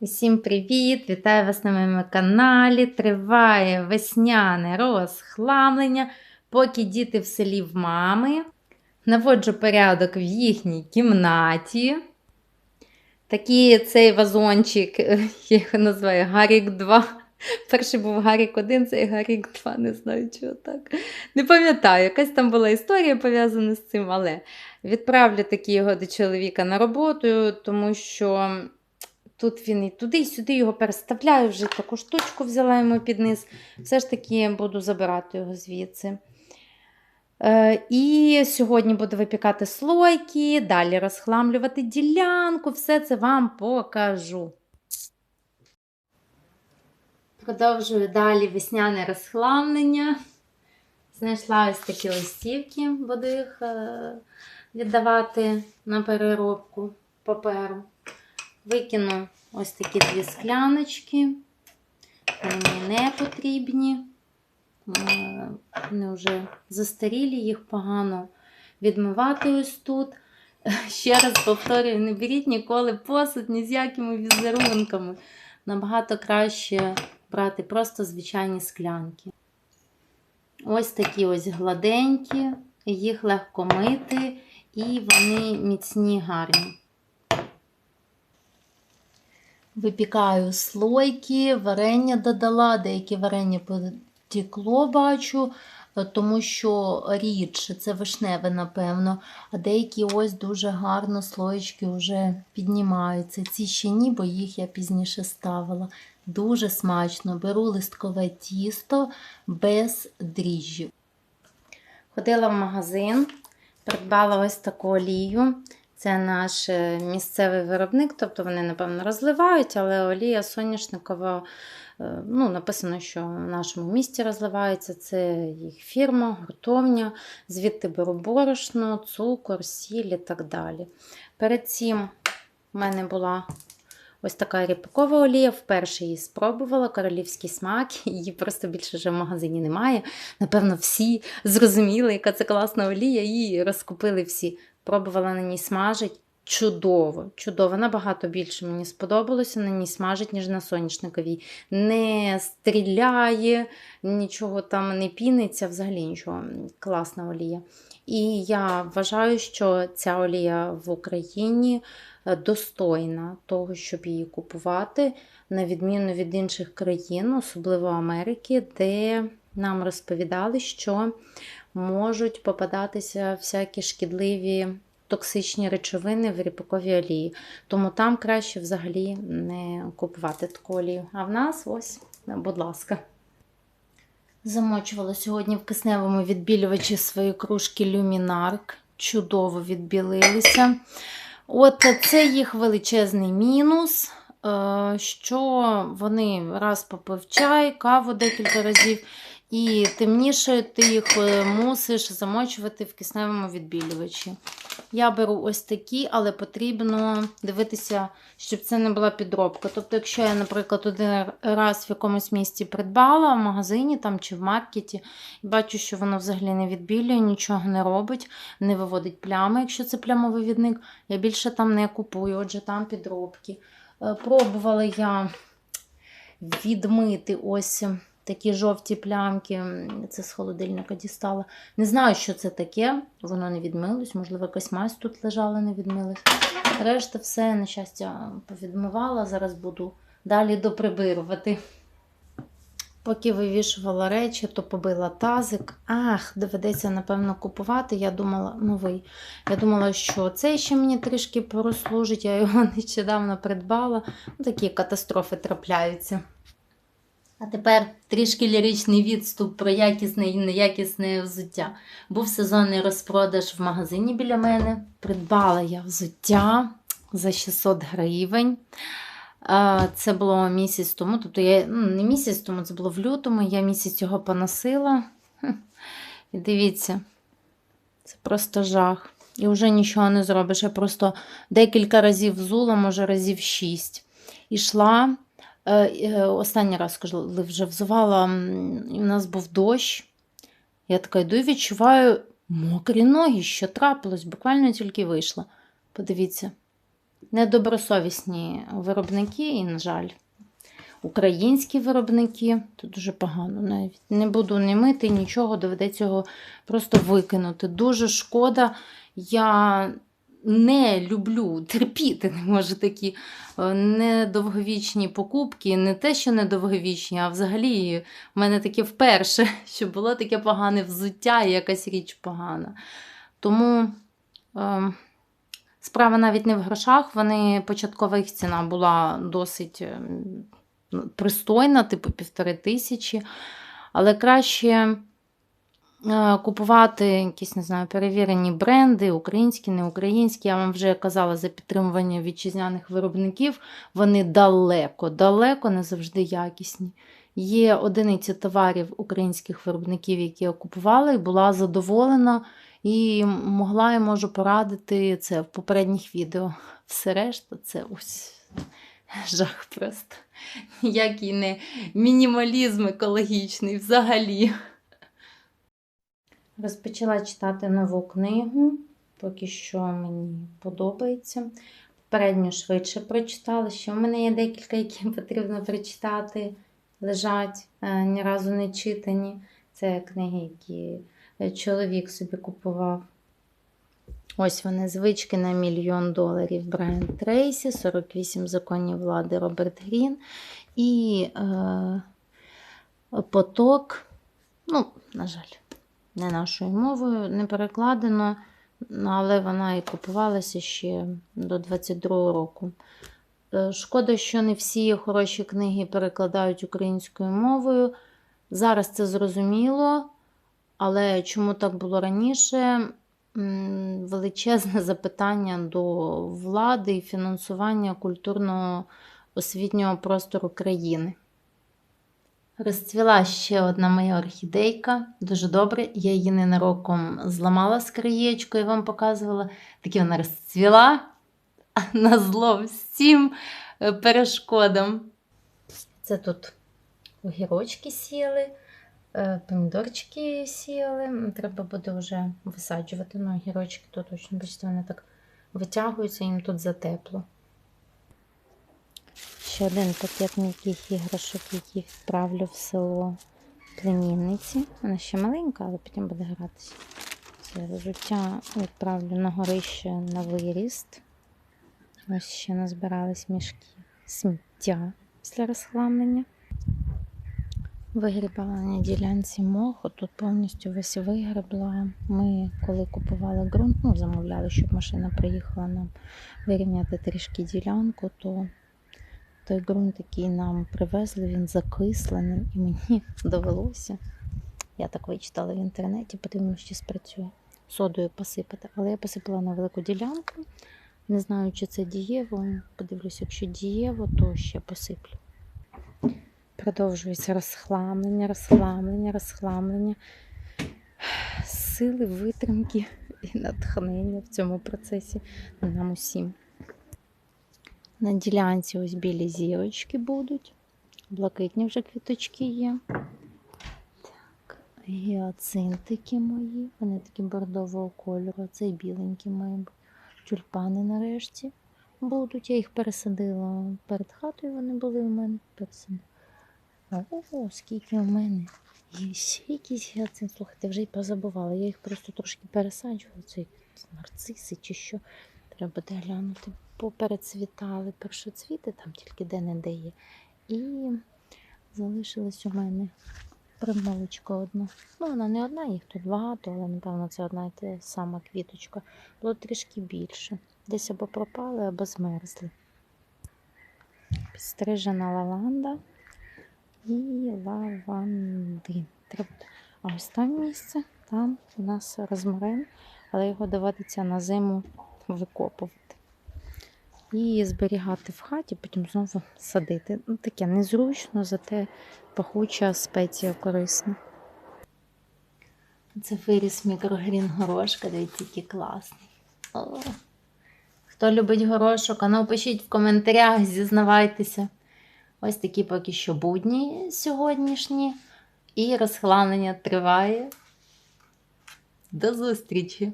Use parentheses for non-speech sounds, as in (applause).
Усім привіт! Вітаю вас на моєму каналі. Триває весняне розхламлення, поки діти в селі в мами. Наводжу порядок в їхній кімнаті. Такий цей вазончик, (laughs) я його називаю Гарік 2. Перший був Гарік 1, цей Гарік 2, не знаю, чого так. Не пам'ятаю, якась там була історія пов'язана з цим, але відправлю таки його до чоловіка на роботу, тому що. Тут він і туди, і сюди його переставляю, вже таку штучку взяла йому під низ. Все ж таки буду забирати його звідси. Е, І сьогодні буду випікати слойки, далі розхламлювати ділянку, все це вам покажу. Продовжую далі весняне розхламлення. Знайшла ось такі листівки, буду їх е, віддавати на переробку паперу. Викину ось такі дві скляночки. Вони не потрібні. Вони вже застарілі, їх погано відмивати ось тут. (laughs) Ще раз повторюю, не беріть ніколи посуд ні з якими візерунками. Набагато краще брати просто звичайні склянки. Ось такі ось гладенькі, їх легко мити, і вони міцні, гарні. Випікаю слойки, варення додала, деякі варення потекло, бачу, тому що рідше, це вишневе, напевно, а деякі ось дуже гарно слоєчки вже піднімаються. Ці ще ні, бо їх я пізніше ставила. Дуже смачно. Беру листкове тісто без дріжджів. Ходила в магазин, придбала ось таку олію. Це наш місцевий виробник, тобто вони, напевно, розливають, але олія соняшникова, ну, написано, що в нашому місті розливається. Це їх фірма, гуртовня, звідти беру борошно, цукор, сіль і так далі. Перед цим в мене була ось така ріпакова олія. Вперше її спробувала, королівський смак, (laughs) її просто більше вже в магазині немає. Напевно, всі зрозуміли, яка це класна олія, її розкупили всі. Пробувала на ній смажить. Чудово, чудово, набагато більше мені сподобалося, на ній смажить, ніж на соняшниковій. Не стріляє, нічого там не піниться, взагалі нічого. Класна олія. І я вважаю, що ця олія в Україні достойна того, щоб її купувати, на відміну від інших країн, особливо Америки, де нам розповідали, що можуть попадатися всякі шкідливі токсичні речовини в ріпаковій олії. Тому там краще взагалі не купувати таку олію. А в нас ось, будь ласка. Замочувала сьогодні в кисневому відбілювачі свої кружки люмінарк. Чудово відбілилися. От це їх величезний мінус, що вони раз попив чай, каву декілька разів. І темніше ти їх е, мусиш замочувати в кисневому відбілювачі. Я беру ось такі, але потрібно дивитися, щоб це не була підробка. Тобто, якщо я, наприклад, один раз в якомусь місці придбала в магазині там, чи в маркеті, і бачу, що воно взагалі не відбілює, нічого не робить, не виводить плями, якщо це плямовий відник, я більше там не купую, отже, там підробки. Е, пробувала я відмити ось. Такі жовті плямки, це з холодильника дістала. Не знаю, що це таке, воно не відмилось, можливо, якась мазь тут лежала, не відмилась. Решта все, на щастя, повідмивала. Зараз буду далі доприбирувати. Поки вивішувала речі, то побила тазик. Ах, доведеться, напевно, купувати. Я думала, новий. Я думала, що цей ще мені трішки прослужить, я його (laughs) нещодавно придбала. Такі катастрофи трапляються. А тепер трішки ліричний відступ про якісне і неякісне взуття. Був сезонний розпродаж в магазині біля мене. Придбала я взуття за 600 гривень. Це було місяць тому. Тобто я ну, не місяць тому, це було в лютому, я місяць його поносила. І дивіться, це просто жах. І вже нічого не зробиш. Я просто декілька разів взула, може разів шість. Ішла. Е, е, останній раз коли вже взувала, і в нас був дощ. Я така йду і відчуваю мокрі ноги, що трапилось, буквально тільки вийшла. Подивіться. недобросовісні виробники, і, на жаль, українські виробники. Тут дуже погано навіть. Не буду не мити нічого, доведеться його просто викинути. Дуже шкода. Я не люблю терпіти, (laughs) не можу такі е, недовговічні покупки. Не те, що недовговічні, а взагалі в мене таке вперше, (laughs) що було таке погане взуття і якась річ погана. Тому. Е, Справа навіть не в грошах, вони початкова їх ціна була досить ну, пристойна, типу півтори тисячі. Але краще купувати якісь, не знаю, перевірені бренди, українські, не українські. Я вам вже казала за підтримування вітчизняних виробників. Вони далеко, далеко не завжди якісні. Є одиниці товарів українських виробників, які я купувала, і була задоволена. І могла і можу порадити це в попередніх відео. Все решта це ось жах просто. Ніякий не мінімалізм екологічний взагалі. Розпочала читати нову книгу, поки що мені подобається. Попередньо швидше прочитала. Ще в мене є декілька, які (laughs) потрібно прочитати, лежать, е, ні разу не читані. Це книги, які чоловік собі купував. Ось вони звички на мільйон доларів Брайан Трейсі, 48 законів влади Роберт Грін. І е, поток, ну, на жаль, не нашою мовою, не перекладено, але вона і купувалася ще до 22 року. Е, шкода, що не всі хороші книги перекладають українською мовою. Зараз це зрозуміло. Але чому так було раніше? Величезне (laughs) запитання до влади і фінансування культурного освітнього простору країни. Розцвіла ще одна моя орхідейка, дуже добре. Я її ненароком зламала з краєчкою, вам показувала. Таки вона розцвіла (laughs) на зло всім е, перешкодам. Це тут огірочки сіли. Е, помідорчики сіяли. Треба буде вже висаджувати. Ну, гірочки то точно, бачите, вони так витягуються, їм тут затепло. Ще один пакет м'яких іграшок, який відправлю в село племінниці. Вона ще маленька, але потім буде гратися. Це взуття відправлю на горище на виріст. Ось ще назбирались мішки сміття після розхламлення. Вигрібала на ділянці моху, тут повністю весь вигребла. Ми, коли купували ґрунт, ну, замовляли, щоб машина приїхала нам вирівняти трішки ділянку, то той ґрунт, який нам привезли, він закислений, і мені (laughs) довелося. Я так вичитала в інтернеті, подивимося, чи спрацює. Содою посипати. Але я посипала на велику ділянку. Не знаю, чи це дієво. Подивлюся, якщо дієво, то ще посиплю. Продовжується розхламлення, розхламлення, розхламлення, сили, витримки і натхнення в цьому процесі нам усім. На ділянці ось білі зірочки будуть. Блакитні вже квіточки є. Так, гіацинтики мої. Вони такі бордового кольору. Це біленькі мої тюльпани нарешті будуть. Я їх пересадила перед хатою, вони були у мене пересадила. Ого, скільки в мене. Є ще якісь гіацинти. Слухайте, вже й позабувала. Я їх просто трошки пересаджувала. Це нарциси чи що. Треба буде глянути. Поперецвітали першоцвіти, там тільки де-не-де є. І залишилась у мене примолочка одна. Ну, вона не одна, їх тут багато, але, напевно, це одна і та сама квіточка. Було трішки більше. Десь або пропали, або змерзли. Підстрижена лаванда і лаванди. А ось там місце, там у нас розмарин, але його доводиться на зиму викопувати. І зберігати в хаті, потім знову садити. Ну, Таке незручно, зате пахуча спеція корисна. Це виріс мікрогрін горошка, дивіться, який класний. О. Хто любить горошок, а ну пишіть в коментарях, зізнавайтеся. Ось такі поки що будні сьогоднішні. І розхланення триває. До зустрічі!